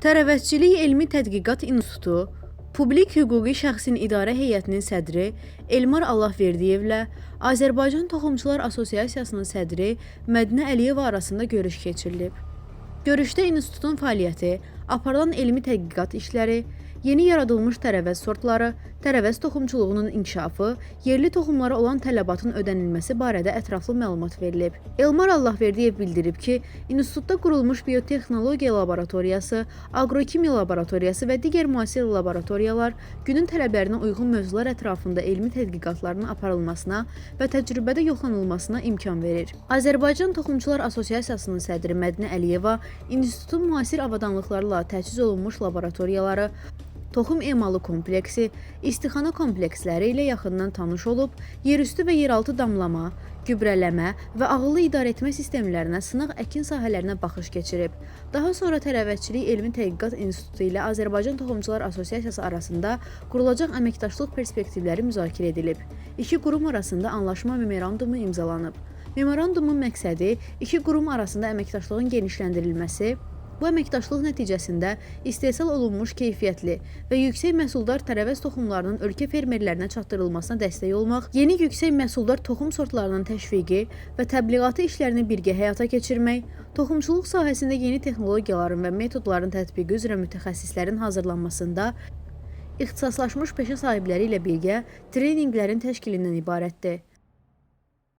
Tərəvəzçilik Elmi Tədqiqat İnstitutu Publik Hüquqi Şəxsin İdarə Heyətinin sədri Elmar Allahverdiyevlə Azərbaycan Toxumçular Assosiasiyasının sədri Mədinə Əliyeva arasında görüş keçirilib. Görüşdə institutun fəaliyyəti, aparılan elmi tədqiqat işləri, yeni yaradılmış tərəvəz sortları, tərəvəz toxumçuluğunun inkişafı, yerli toxumlara olan tələbatın ödənilməsi barədə ətraflı məlumat verilib. Elmar Allahverdiyev bildirib ki, institutda qurulmuş biotexnologiya laboratoriyası, aqrokimiya laboratoriyası və digər müasir laboratoriyalar günün tələblərinə uyğun mövzular ətrafında elmi tədqiqatların aparılmasına və təcrübədə yoxlanılmasına imkan verir. Azərbaycan Toxumçular Assosiasiyasının sədri Mədinə Əliyeva institutun müasir avadanlıqlarla təchiz olunmuş laboratoriyaları, toxum emalı kompleksi, istixana kompleksləri ilə yaxından tanış olub, yerüstü və yeraltı damlama, gübrələmə və ağıllı idarəetmə sistemlərinə, sınaq əkin sahələrinə baxış keçirib. Daha sonra Tərəvəzçilik Elmi Tədqiqat İnstitutu ilə Azərbaycan Toxumçular Assosiasiyası arasında qurulacaq əməkdaşlıq perspektivləri müzakirə edilib. İki qurum arasında anlaşma memorandumu imzalanıb. Memorandumun məqsədi iki qurum arasında əməkdaşlığın genişləndirilməsi, Bu əməkdaşlıq nəticəsində istehsal olunmuş keyfiyyətli və yüksək məhsuldar tərəvəz toxumlarının ölkə fermerlərinə çatdırılmasına dəstək olmaq, yeni yüksək məhsuldar toxum sortlarının təşviqi və təbliğatı işlərini birgə həyata keçirmək, toxumçuluq sahəsində yeni texnologiyaların və metodların tətbiqi üzrə mütəxəssislərin hazırlanmasında ixtisaslaşmış peşə sahibləri ilə birgə treninqlərin təşkilindən ibarətdir.